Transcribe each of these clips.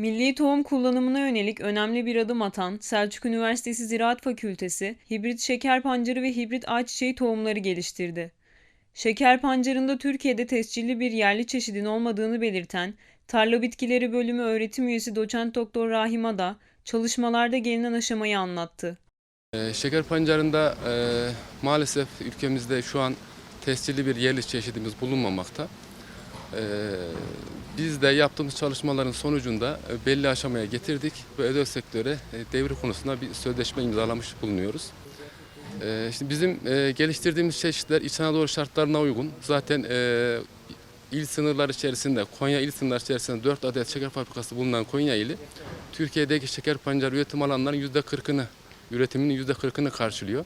Milli tohum kullanımına yönelik önemli bir adım atan Selçuk Üniversitesi Ziraat Fakültesi, hibrit şeker pancarı ve hibrit ayçiçeği tohumları geliştirdi. Şeker pancarında Türkiye'de tescilli bir yerli çeşidin olmadığını belirten Tarla Bitkileri Bölümü öğretim üyesi doçent doktor Rahim Ada, çalışmalarda gelinen aşamayı anlattı. Ee, Şeker pancarında e, maalesef ülkemizde şu an tescilli bir yerli çeşidimiz bulunmamakta. Ee, biz de yaptığımız çalışmaların sonucunda e, belli aşamaya getirdik ve özel sektöre e, devri konusunda bir sözleşme imzalamış bulunuyoruz. Ee, şimdi bizim e, geliştirdiğimiz çeşitler İç Anadolu şartlarına uygun. Zaten e, il sınırları içerisinde, Konya il sınırları içerisinde 4 adet şeker fabrikası bulunan Konya ili, Türkiye'deki şeker pancarı üretim alanlarının %40'ını üretiminin %40'ını karşılıyor.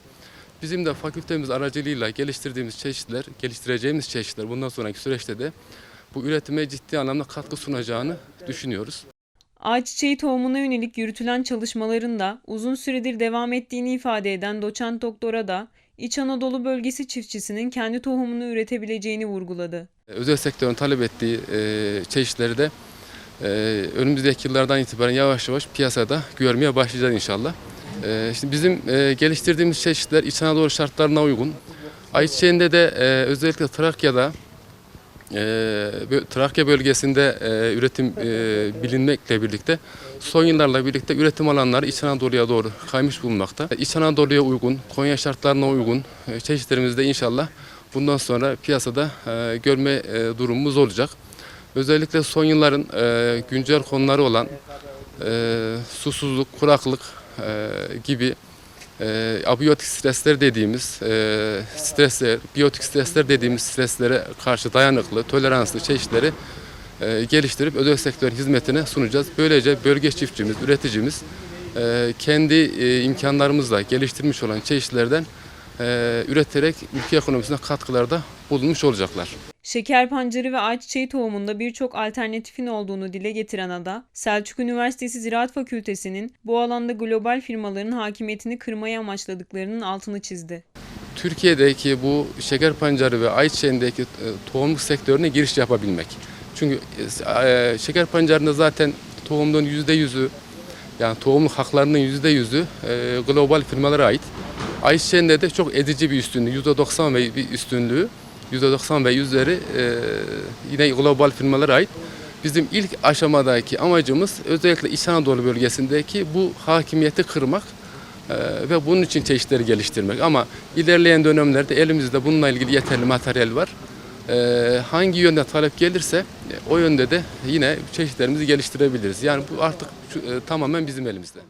Bizim de fakültemiz aracılığıyla geliştirdiğimiz çeşitler, geliştireceğimiz çeşitler bundan sonraki süreçte de bu üretime ciddi anlamda katkı sunacağını düşünüyoruz. Ayçiçeği tohumuna yönelik yürütülen çalışmaların da uzun süredir devam ettiğini ifade eden doçent doktora da İç Anadolu bölgesi çiftçisinin kendi tohumunu üretebileceğini vurguladı. Özel sektörün talep ettiği e, çeşitleri de e, önümüzdeki yıllardan itibaren yavaş yavaş piyasada görmeye başlayacağız inşallah. E, şimdi bizim geliştirdiğimiz çeşitler İç Anadolu şartlarına uygun. Ayçiçeğinde de özellikle Trakya'da Trakya bölgesinde e, üretim e, bilinmekle birlikte son yıllarla birlikte üretim alanları İç Anadolu'ya doğru kaymış bulunmakta. İç Anadolu'ya uygun, Konya şartlarına uygun e, çeşitlerimizi de inşallah bundan sonra piyasada görme durumumuz olacak. Özellikle son yılların güncel konuları olan susuzluk, kuraklık gibi e, abiyotik stresler dediğimiz e, stresler, biyotik stresler dediğimiz streslere karşı dayanıklı, toleranslı çeşitleri e, geliştirip özel sektör hizmetine sunacağız. Böylece bölge çiftçimiz, üreticimiz e, kendi e, imkanlarımızla geliştirmiş olan çeşitlerden e, üreterek ülke ekonomisine katkılarda bulunmuş olacaklar. Şeker pancarı ve ayçiçeği tohumunda birçok alternatifin olduğunu dile getiren Ada, Selçuk Üniversitesi Ziraat Fakültesi'nin bu alanda global firmaların hakimiyetini kırmayı amaçladıklarının altını çizdi. Türkiye'deki bu şeker pancarı ve ayçiçeğindeki e, tohumluk sektörüne giriş yapabilmek. Çünkü e, şeker pancarında zaten yüzde yüzü yani tohumluk haklarının yüzde yüzü e, global firmalara ait. Ayçiçeğinde de çok edici bir üstünlüğü, yüzde 90 ve bir üstünlüğü, yüzde 90 ve üzeri e, yine global firmalara ait. Bizim ilk aşamadaki amacımız özellikle İç Anadolu bölgesindeki bu hakimiyeti kırmak. Ee, ve bunun için çeşitleri geliştirmek. Ama ilerleyen dönemlerde elimizde bununla ilgili yeterli materyal var. Ee, hangi yönde talep gelirse e, o yönde de yine çeşitlerimizi geliştirebiliriz. Yani bu artık e, tamamen bizim elimizde.